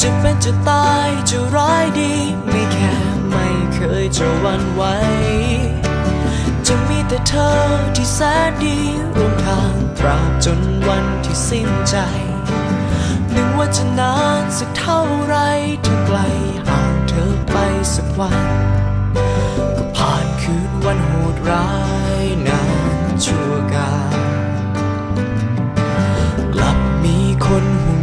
จะเป็นจะตายจะร้ายดี ไม่แค่ไม่เคยจะวันไหวจะมีแต่เธอที่แสนดีร่วมทางตราบจนวันที่สิ้นใจ นึกว่าจะนานสักเท่าไรถ้าไกลห่างเธอไปสักวัน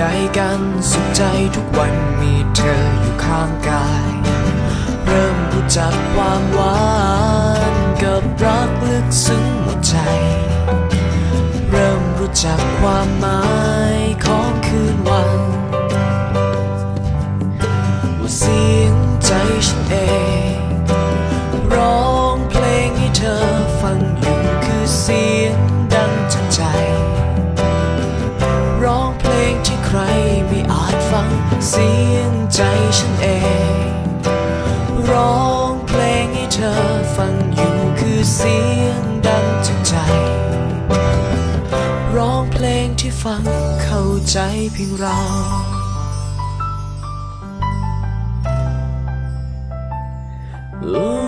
ใยกันสุขใจทุกวันมีเธออยู่ข้างกาย เริ่มรู้จักความหวานกับรักลึกซึ้งหัวใจ เริ่มรู้จักความหมายของคืนวันว่าเสียงใจฉันเอง ใครไม่อาจฟังเสียงใจฉันเอง ร้องเพลงให้เธอฟังอยู่คือเสียงดังจากใจ ร้องเพลงที่ฟังเข้าใจเพียงเรา Oh